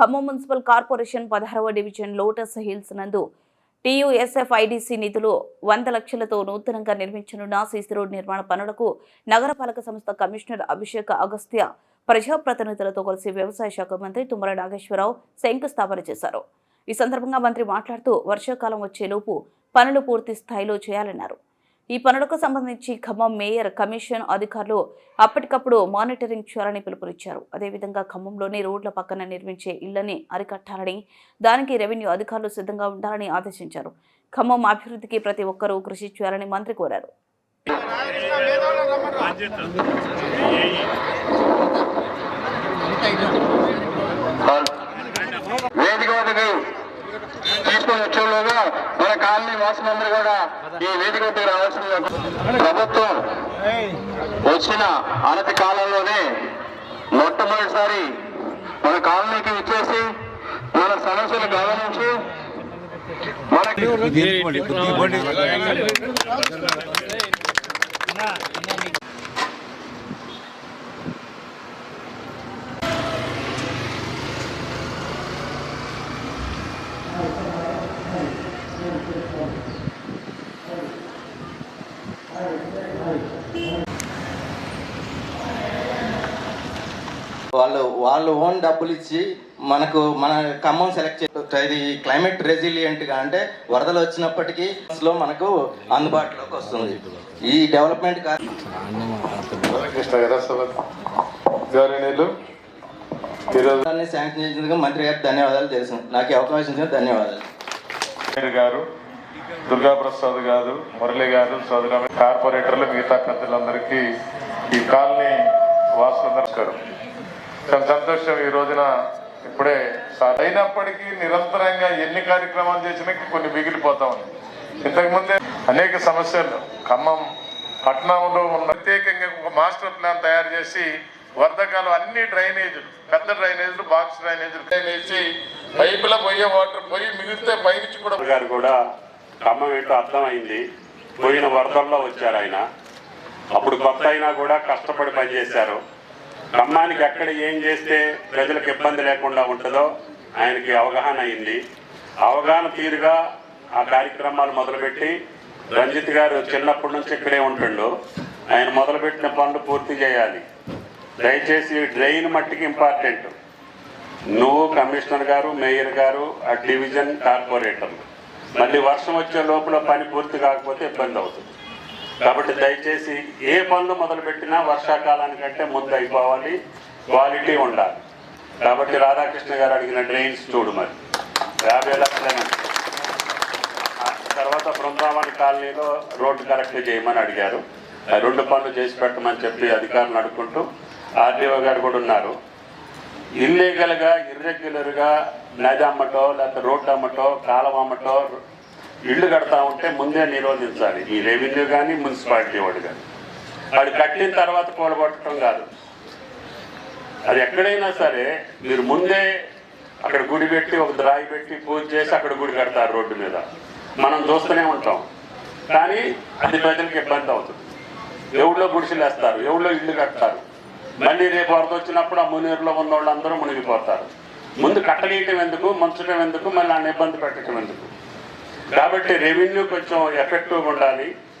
Khammam municipal corporation పదహారవ division lotus hills నందు TUSFIDC నిధులు వంద లక్షలతో నూతనంగా నిర్మించనున్న సీసీ రోడ్ నిర్మాణ పనులకు నగరపాలక సంస్థ కమిషనర్ అభిషేక్ అగస్త్య ప్రజాప్రతినిధులతో కలిసి వ్యవసాయ శాఖ మంత్రి తుమ్మల నాగేశ్వరరావు శంకుస్థాపన చేశారు. ఈ సందర్భంగా మంత్రి మాట్లాడుతూ వర్షాకాలం వచ్చేలోపు పనులు పూర్తి స్థాయిలో చేయాలన్నారు. ఈ పనులకు సంబంధించి ఖమ్మం మేయర్ కమిషన్ అధికారులు అప్పటికప్పుడు మానిటరింగ్ చేయాలని పిలుపునిచ్చారు. అదేవిధంగా ఖమ్మంలోని రోడ్ల పక్కన నిర్మించే ఇళ్ళని అరికట్టాలని దానికి రెవెన్యూ అధికారులు సిద్ధంగా ఉండాలని ఆదేశించారు. ఖమ్మం అభివృద్ధికి ప్రతి ఒక్కరూ కృషి చేయాలని మంత్రి కోరారు వేదిక వద్దకు తీసుకొని వచ్చేలోగా మన కాలనీ వాసులందరూ కూడా ఈ వేదిక రావాల్సిందిగా ప్రభుత్వం వచ్చిన అనతి కాలంలోనే మొట్టమొదటిసారి మన కాలనీకి ఇచ్చేసి మన సమస్యలు గమనించి మనకి వాళ్ళు వాళ్ళు ఓన్ డబ్బులు ఇచ్చి మనకు మన ఖమ్మం సెలెక్ట్ చే ఇది క్లైమేట్ రెసిలియంట్గా అంటే వరదలు వచ్చినప్పటికీ లో మనకు అందుబాటులోకి వస్తుంది. ఈ డెవలప్మెంట్ గౌరవనీయులు ఈరోజు శాంక్షన్ చేసినందుకు మంత్రి గారికి ధన్యవాదాలు తెలుసు. నాకు అవకాశం ఇచ్చిన ధన్యవాదాలు. గారు దుర్గాప్రసాద్ కాదు గారు మురళి గారు సోదర కార్పొరేటర్లు మిగతా పెద్దలందరికీ ఈ కాలనీ వాసులందరూ చాలా సంతోషం ఈ రోజున ఇప్పుడే సా- అయినప్పటికీ నిరంతరంగా ఎన్ని కార్యక్రమాలు చేసినా కొన్ని మిగిలిపోతా ఉన్నాయి. ఇంతకుముందే అనేక సమస్యలు ఖమ్మం పట్టణంలో ఉన్న ప్రత్యేకంగా ఒక మాస్టర్ ప్లాన్ తయారు చేసి వర్ధకాలు అన్ని డ్రైనేజీలు పెద్ద డ్రైనేజీలు బాక్స్ డ్రైనేజీలు డ్రైనేజీ పైపుల పోయే వాటర్ పోయి మిగిలితే పైనుంచి కూడా గారు కూడా ఖమ్మం ఏంటో అర్థమైంది. పోయిన వరదల్లో వచ్చారు ఆయన. అప్పుడు కొత్త అయినా కూడా కష్టపడి పనిచేశారు. ఖమ్మానికి ఎక్కడ ఏం చేస్తే ప్రజలకు ఇబ్బంది లేకుండా ఉంటుందో ఆయనకి అవగాహన అయింది. అవగాహన తీరుగా ఆ కార్యక్రమాలు మొదలుపెట్టి రంజిత్ గారు చిన్నప్పటి నుంచి ఇక్కడే ఉంటుండు. ఆయన మొదలుపెట్టిన పనులు పూర్తి చేయాలి. దయచేసి డ్రైన్ మట్టికి ఇంపార్టెంట్. నువ్వు కమిషనర్ గారు మేయర్ గారు ఆ డివిజన్ కార్పొరేటర్ మళ్ళీ వర్షం వచ్చే లోపల పని పూర్తి కాకపోతే ఇబ్బంది అవుతుంది. కాబట్టి దయచేసి ఏ పనులు మొదలుపెట్టినా వర్షాకాలానికంటే ముందు అయిపోవాలి. క్వాలిటీ ఉండాలి. కాబట్టి రాధాకృష్ణ గారు అడిగిన డ్రైన్స్ చూడు మరి. యాభై లక్షలైన తర్వాత బృందావన కాలనీలో రోడ్డు కరెక్ట్ చేయమని అడిగారు. ఆ రెండు పనులు చేసి పెట్టమని చెప్పి అధికారులు అడుక్కుంటూ ఆర్డీఓ గారు కూడా ఉన్నారు. ఇల్లీగల్గా ఇర్రెగ్యులర్గా నది అమ్మటో లేకపోతే రోడ్డు అమ్మటో కాలం అమ్మటో ఇల్లు కడతా ఉంటే ముందే నిరోధించాలి. ఈ రెవెన్యూ కానీ మున్సిపాలిటీ వాడు కానీ వాడు కట్టిన తర్వాత కూలగొట్టడం కాదు. అది ఎక్కడైనా సరే మీరు ముందే అక్కడ గుడి పెట్టి ఒక ద్రాయి పెట్టి పూజ చేసి అక్కడ గుడి కడతారు రోడ్డు మీద. మనం చూస్తూనే ఉంటాం. కానీ అది ప్రజలకు ఇబ్బంది అవుతుంది. ఎవడో గుడిసెలు వేస్తారు ఎవరిలో ఇల్లు కడతారు? మళ్ళీ రేపు వరద వచ్చినప్పుడు ఆ మునిరులో ఉన్న వాళ్ళందరూ మునిగిపోతారు. ముందు కట్టలేయటం ఎందుకు? మంచడం ఎందుకు? మళ్ళీ ఆయన ఇబ్బంది పెట్టడం ఎందుకు? కాబట్టి రెవెన్యూ కొంచెం ఎఫెక్టివ్గా ఉండాలి.